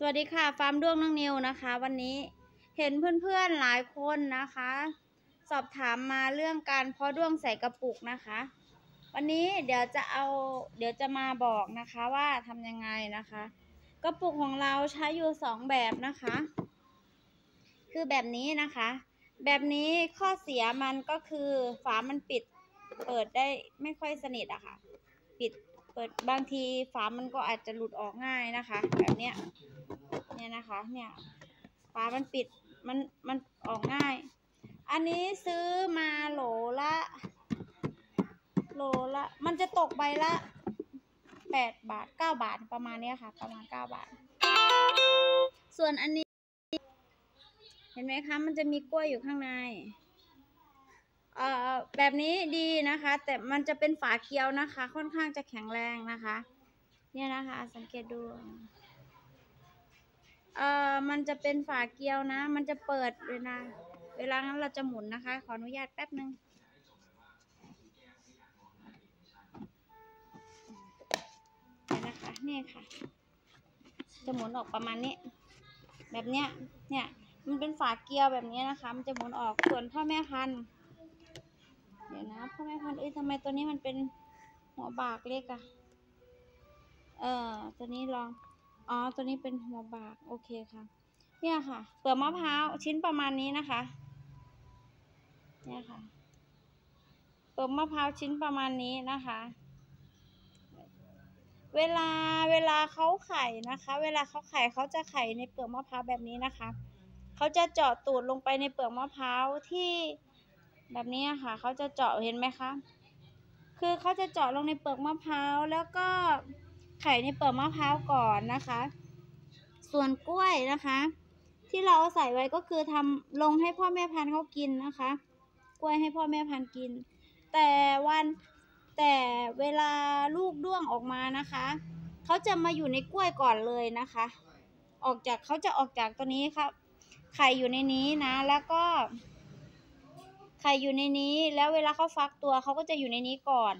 สวัสดีค่ะ ฟาร์มด้วงน้องนิวนะคะ วันนี้เห็นเพื่อนๆหลายคนนะคะ สอบถามมาเรื่องการเพาะด้วงใส่กระปุกนะคะ วันนี้เดี๋ยวจะเอาเดี๋ยวจะมาบอกนะคะว่าทำยังไงนะคะ กระปุกของเราใช้อยู่สองแบบนะคะ คือแบบนี้นะคะ แบบนี้ข้อเสียมันก็คือฝามันปิดเปิดได้ไม่ค่อยสนิทอะค่ะ ปิด ปิดบางทีฝามันก็อาจจะหลุดออกง่ายนะคะ แบบเนี้ยเนี่ยนะคะเนี่ยฝามันปิดมันมันออกง่าย อันนี้ซื้อมาโหลละโหลละมันจะตกใบละแปดบาทเก้าบาทประมาณเนี้ยค่ะ ประมาณเก้าบาท ส่วนอันนี้ เห็นไหมคะ มันจะมีกล้วยอยู่ข้างใน เอ่อแบบนี้ดีนะคะ แต่มันจะเป็นฝาเกี้ยวนะคะ ค่อนข้างจะแข็งแรงนะคะ เนี่ยนะคะ สังเกตดูเอ่อมันจะเป็นฝาเกียวนะ มันจะเปิดเวลาเวลานั้นเราจะหมุนนะคะ ขออนุญาตแป๊บนึงเนี่ยนะคะเนี่ยค่ะ จะหมุนออกประมาณนี้ แบบเนี้ย เนี่ย มันเป็นฝาเกียวแบบนี้นะคะ มันจะหมุนออก ส่วนพ่อแม่พันธุ์ เดี๋ยวนะพ่อแม่พันธุ์เอ้ยทำไมตัวนี้มันเป็นหัวบากเล็กอะเออตัวนี้ลอง อ๋อ ตัวนี้เป็นหัวบาก โอเคค่ะ เนี่ยค่ะ เปลือกมะพร้าวชิ้นประมาณนี้นะคะ เนี่ยค่ะ เปลือกมะพร้าวชิ้นประมาณนี้นะคะ เวลาเวลาเขาไข่นะคะ เวลาเขาไข่เขาจะไข่ในเปลือกมะพร้าวแบบนี้นะคะ เขาจะเจาะตูดลงไปในเปลือกมะพร้าวที่ แบบนี้ค่ะเขาจะเจาะเห็นไหมคะ คือเขาจะเจาะลงในเปลือกมะพร้าวแล้วก็ไข่ในเปลือกมะพร้าวก่อนนะคะ ส่วนกล้วยนะคะ ที่เราเอาใส่ไว้ก็คือทำลงให้พ่อแม่พันธุ์เขากินนะคะ กล้วยให้พ่อแม่พันธุ์กิน แต่วันแต่เวลาลูกด้วงออกมานะคะเขาจะมาอยู่ในกล้วยก่อนเลยนะคะ ออกจากเขาจะออกจากตัวนี้ครับไข่อยู่ในนี้นะแล้วก็ ไข่อยู่ในนี้ แล้วเวลาเขาฟักตัวเขาก็จะอยู่ในนี้ก่อน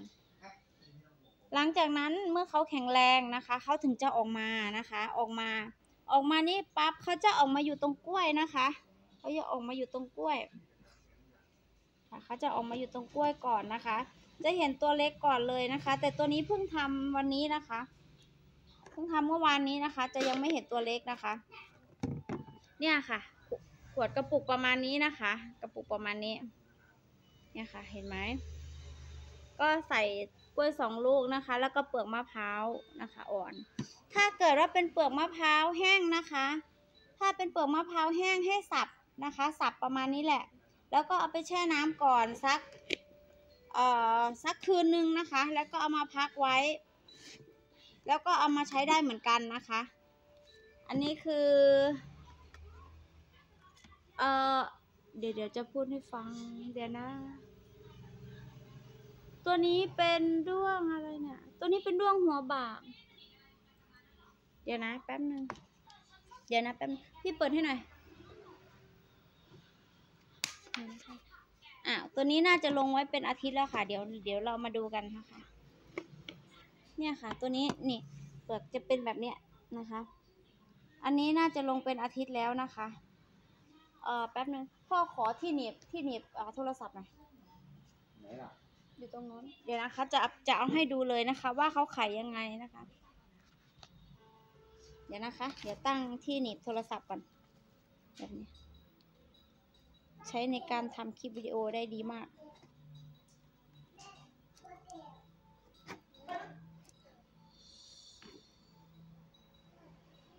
หลังจากนั้นเมื่อเขาแข็งแรงนะคะเขาถึงจะออกมานะคะ ออกมา ออกมานี่ปั๊บเขาจะออกมาอยู่ตรงกล้วยนะคะเขาจะออกมาอยู่ตรงกล้วยค่ะเขาจะออกมาอยู่ตรงกล้วยก่อนนะคะ จะเห็นตัวเล็กก่อนเลยนะคะ แต่ตัวนี้เพิ่งทำวันนี้นะคะเพิ่งทำเมื่อวานนี้นะคะ จะยังไม่เห็นตัวเล็กนะคะ เนี่ยค่ะ ขวดกระปุกประมาณนี้นะคะ กระปุกประมาณนี้ เนี่ยค่ะ เห็นไหม ก็ใส่กล้วยสองลูกนะคะ แล้วก็เปลือกมะพร้าวนะคะ อ่อน ถ้าเกิดว่าเป็นเปลือกมะพร้าวแห้งนะคะ ถ้าเป็นเปลือกมะพร้าวแห้งให้สับนะคะ สับประมาณนี้แหละ แล้วก็เอาไปแช่น้ำก่อนสักเอ่อสักคืนนึงนะคะ แล้วก็เอามาพักไว้ แล้วก็เอามาใช้ได้เหมือนกันนะคะ อันนี้คือเอ่อเดี๋ยวเดี๋ยวจะพูดให้ฟัง เดี๋ยวนะ ตัวนี้เป็นด้วงอะไรเนี่ย ตัวนี้เป็นด้วงหัวบาก เดี๋ยวนะแป๊บนึง เดี๋ยวนะแป๊บพี่เปิดให้หน่อยเดี๋ยวนะคะอะตัวนี้น่าจะลงไว้เป็นอาทิตย์แล้วค่ะ เดี๋ยว เดี๋ยวเรามาดูกันนะคะ เนี่ยค่ะ ตัวนี้นี่เปลือกจะเป็นแบบเนี้ยนะคะ อันนี้น่าจะลงเป็นอาทิตย์แล้วนะคะ เอ่อแป๊บนึงพ่อขอที่หนีบที่หนีบโทรศัพท์หน่อย อยู่ตรงนู้นเดี๋ยวนะคะจะจะเอาให้ดูเลยนะคะ ว่าเขาไขยังไงนะคะ เดี๋ยวนะคะ เดี๋ยวตั้งที่หนีบโทรศัพท์ก่อนแบบนี้ ใช้ในการทำคลิปวิดีโอได้ดีมาก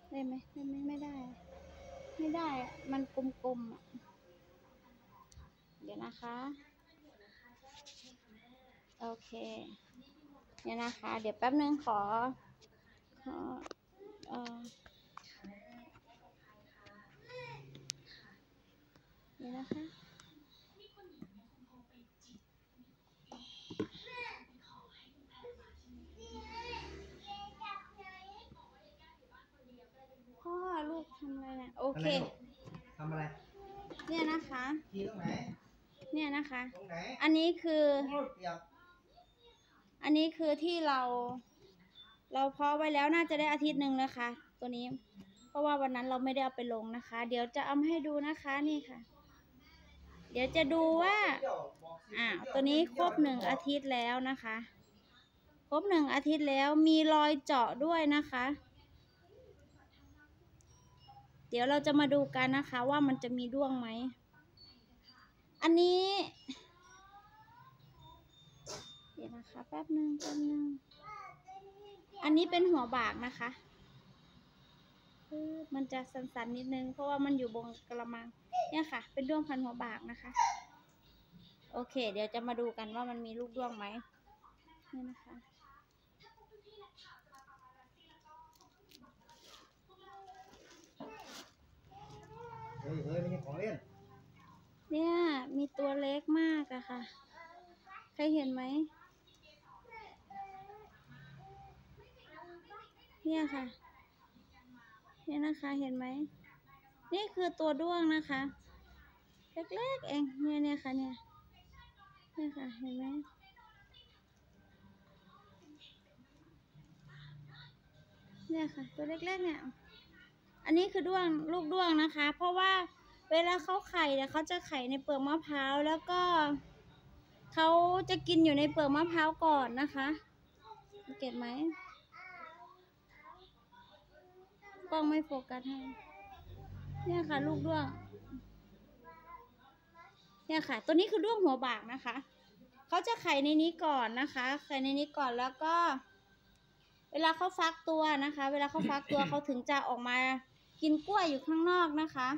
ได้ไหมได้ไหมไม่ได้ ไม่ได้มันกลมๆอะเดี๋ยวนะคะ โอเค เนี่ยนะคะ เดี๋ยวแป๊บนึงขอขอเอ่อเดี๋ยวนะคะพ่อลูกทำอะไรเนี่ยโอเค ทำอะไร เนี่ยนะคะ ทีตรงไหนเนี่ยนะคะ ตรงไหนอันนี้คือ โอ้ยเปียก อันนี้คือที่เรา เราเพาะไว้แล้วน่าจะได้อาทิตย์หนึ่งนะคะ ตัวนี้ เพราะว่าวันนั้นเราไม่ได้เอาไปลงนะคะ เดี๋ยวจะเอามาให้ดูนะคะนี่ค่ะ เดี๋ยวจะดูว่า อ่า ตัวนี้ครบหนึ่งอาทิตย์แล้วนะคะ ครบหนึ่งอาทิตย์แล้วมีรอยเจาะด้วยนะคะ เดี๋ยวเราจะมาดูกันนะคะ ว่ามันจะมีด้วงไหม อันนี้ ดี๋ยวนะคะ แป๊บหนึ่งแป๊บหนึ่งอันนี้เป็นหัวบากนะคะปึ๊บมันจะสันๆนิดนึง เพราะว่ามันอยู่บนกระมัง เนี่ยค่ะ เป็นด้วงพันหัวบากนะคะ โอเค เดี๋ยวจะมาดูกันว่ามันมีลูกด้วงไหมนี่นะคะเฮ้ยเฮ้ยไม่ใช่ของเล่น เนี่ย มีตัวเล็กมากอะค่ะ ใครเห็นไหม เนี่ยค่ะ เนี่ยนะคะเห็นไหม นี่คือตัวด้วงนะคะ เล็กๆเอง เนี่ยเนี่ยค่ะเนี่ย เนี่ยค่ะเห็นไหมเนี่ยค่ะ ตัวเล็กๆเนี่ย อันนี้คือด้วงลูกด้วงนะคะ เพราะว่าเวลาเขาไข่เนี่ยเขาจะไข่ในเปลือกมะพร้าวแล้วก็เขาจะกินอยู่ในเปลือกมะพร้าวก่อนนะคะสังเก็ตไหม กล้องไม่โฟกัสให้ เนี่ยค่ะ ลูกด้วง เนี่ยค่ะ ตัวนี้คือด้วงหัวบากนะคะ เขาจะไข่ในนี้ก่อนนะคะ ไข่ในนี้ก่อนแล้วก็ เวลาเขาฟักตัวนะคะ เวลาเขาฟักตัวเขาถึงจะออกมากินกล้วยอยู่ข้างนอกนะคะ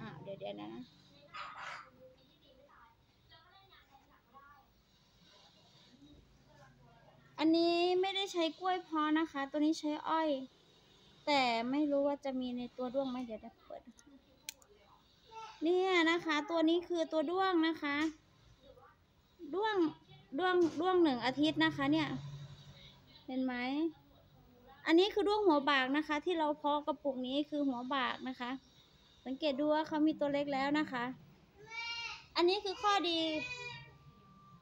อ่าเดี๋ยวเดี๋ยวนะอันนี้ไม่ได้ใช้กล้วยเพอนะคะ ตัวนี้ใช้อ้อย แต่ไม่รู้ว่าจะมีในตัวด้วงไหมเดี๋ยวจะเปิด เนี่ยนะคะ ตัวนี้คือตัวด้วงนะคะ ด้วงด้วงด้วงหนึ่งอาทิตย์นะคะ เนี่ย เห็นไหมอันนี้คือด้วงหัวบากนะคะ ที่เราเพาะกระปุกนี้คือหัวบากนะคะ สังเกตดูว่าเขามีตัวเล็กแล้วนะคะ อันนี้คือข้อดี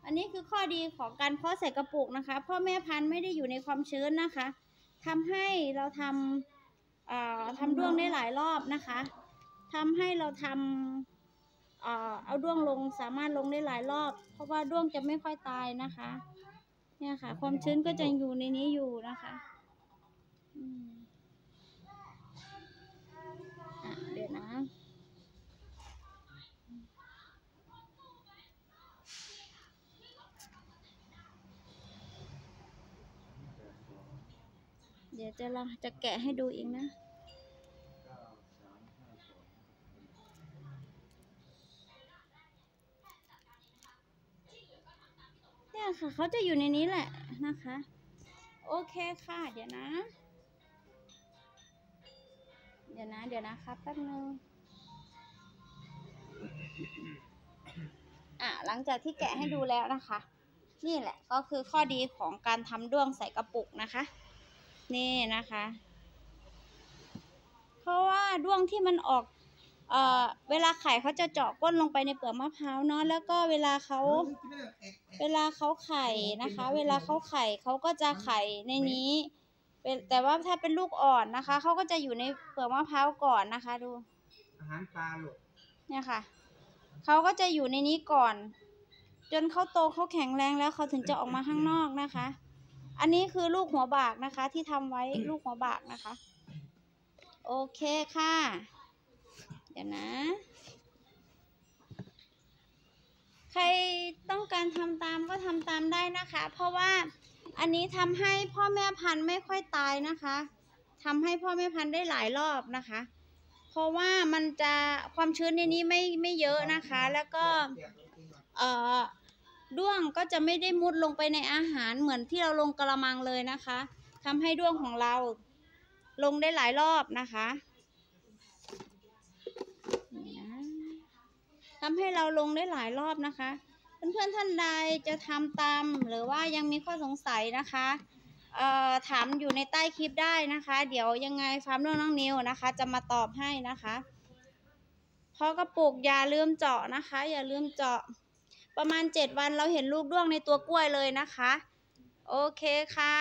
อันนี้คือข้อดีของการเพาะใส่กระปุกนะคะพ่อแม่พันธุ์ไม่ได้อยู่ในความชื้นนะคะทำให้เราทำ ทำด้วงได้หลายรอบนะคะทำให้เราทำเอ่อเอาด้วงลงสามารถลงได้หลายรอบ เพราะว่าด้วงจะไม่ค่อยตายนะคะ เนี่ยค่ะ ความชื้นก็จะอยู่ในนี้อยู่นะคะ อืมอะเดี๋ยวนะ เดี๋ยวจะลองจะแกะให้ดูอีกนะ เนี่ยค่ะ เขาจะอยู่ในนี้แหละนะคะ โอเคค่ะ เดี๋ยวนะ เดี๋ยวนะ เดี๋ยวนะครับแป๊บนึงอะหลังจากที่แกะให้ดูแล้วนะคะ นี่แหละก็คือข้อดีของการทำด้วงใส่กระปุกนะคะ นี่นะคะ เพราะว่าด้วงที่มันออก เอ่อ เวลาไข่เขาจะเจาะก้นลงไปในเปลือกมะพร้าวเนาะ แล้วก็เวลาเขาเวลาเขาไข่นะคะ เวลาเขาไข่เขาก็จะไข่ในนี้แต่ว่าถ้าเป็นลูกอ่อนนะคะ เขาก็จะอยู่ในเปลือกมะพร้าวก่อนนะคะ ดู อาหารปลาลูกเนี่ยค่ะ เขาก็จะอยู่ในนี้ก่อน จนเขาโตเขาแข็งแรงแล้วเขาถึงจะออกมาข้างนอกนะคะ อันนี้คือลูกหัวบากนะคะ ที่ทำไว้ลูกหัวบากนะคะ โอเคค่ะ เดี๋ยวนะ ใครต้องการทำตามก็ทำตามได้นะคะ เพราะว่าอันนี้ทำให้พ่อแม่พันธุ์ไม่ค่อยตายนะคะทำให้พ่อแม่พันธุ์ได้หลายรอบนะคะ เพราะว่ามันจะความชื้นในนี้ไม่ไม่เยอะนะคะ แล้วก็เปียกเลยจริงเหรอเอ่อ ด้วงก็จะไม่ได้มุดลงไปในอาหารเหมือนที่เราลงกระมังเลยนะคะทำให้ด้วงของเราลงได้หลายรอบนะคะทำให้เราลงได้หลายรอบนะคะ เพื่อนๆท่านใดจะทำตามหรือว่ายังมีข้อสงสัยนะคะถามอยู่ในใต้คลิปได้นะคะ เดี๋ยวยังไงฟาร์มเรื่องน้องนิวนะคะ จะมาตอบให้นะคะพอกระปุกอย่าลืมเจาะนะคะ อย่าลืมเจาะ ประมาณเจ็ดวันเราเห็นลูกด้วงในตัวกล้วยเลยนะคะ โอเคค่ะ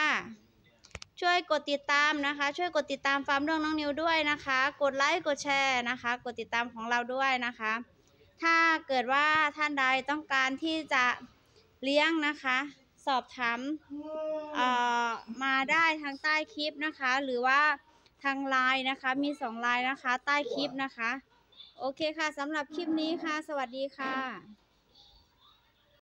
ช่วยกดติดตามนะคะ ช่วยกดติดตามฟาร์มเรื่องน้องนิวด้วยนะคะ กดไลค์กดแชร์นะคะ กดติดตามของเราด้วยนะคะ ถ้าเกิดว่าท่านใดต้องการที่จะเลี้ยงนะคะ สอบถามเอ่อมาได้ทางใต้คลิปนะคะ หรือว่าทางไลน์นะคะมีสองไลน์นะคะ ใต้คลิปนะคะ โอเคค่ะสำหรับคลิปนี้ค่ะ สวัสดีค่ะ